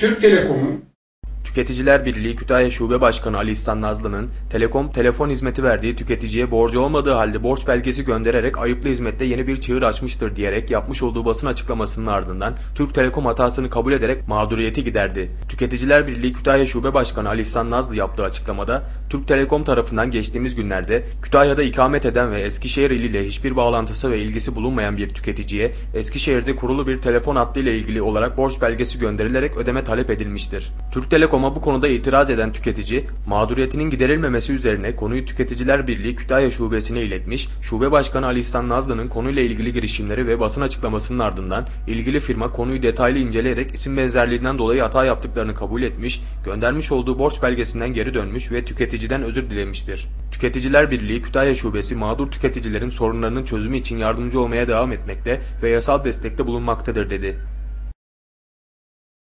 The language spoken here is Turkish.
Türk Telekom'un Tüketiciler Birliği Kütahya Şube Başkanı Ali İhsan Nazlı'nın Telekom telefon hizmeti verdiği tüketiciye borcu olmadığı halde borç belgesi göndererek ayıplı hizmette yeni bir çığır açmıştır diyerek yapmış olduğu basın açıklamasının ardından Türk Telekom hatasını kabul ederek mağduriyeti giderdi. Tüketiciler Birliği Kütahya Şube Başkanı Ali İhsan Nazlı yaptığı açıklamada Türk Telekom tarafından geçtiğimiz günlerde Kütahya'da ikamet eden ve Eskişehir iliyle hiçbir bağlantısı ve ilgisi bulunmayan bir tüketiciye Eskişehir'de kurulu bir telefon hattı ile ilgili olarak borç belgesi gönderilerek ödeme talep edilmiştir. Türk Telekom'a bu konuda itiraz eden tüketici, mağduriyetinin giderilmemesi üzerine konuyu Tüketiciler Birliği Kütahya Şubesi'ne iletmiş, Şube Başkanı Ali İhsan Nazlı'nın konuyla ilgili girişimleri ve basın açıklamasının ardından ilgili firma konuyu detaylı inceleyerek isim benzerliğinden dolayı hata yaptıklarını kabul etmiş, göndermiş olduğu borç belgesinden geri dönmüş ve tüketiciden özür dilemiştir. Tüketiciler Birliği Kütahya Şubesi mağdur tüketicilerin sorunlarının çözümü için yardımcı olmaya devam etmekte ve yasal destekte bulunmaktadır dedi.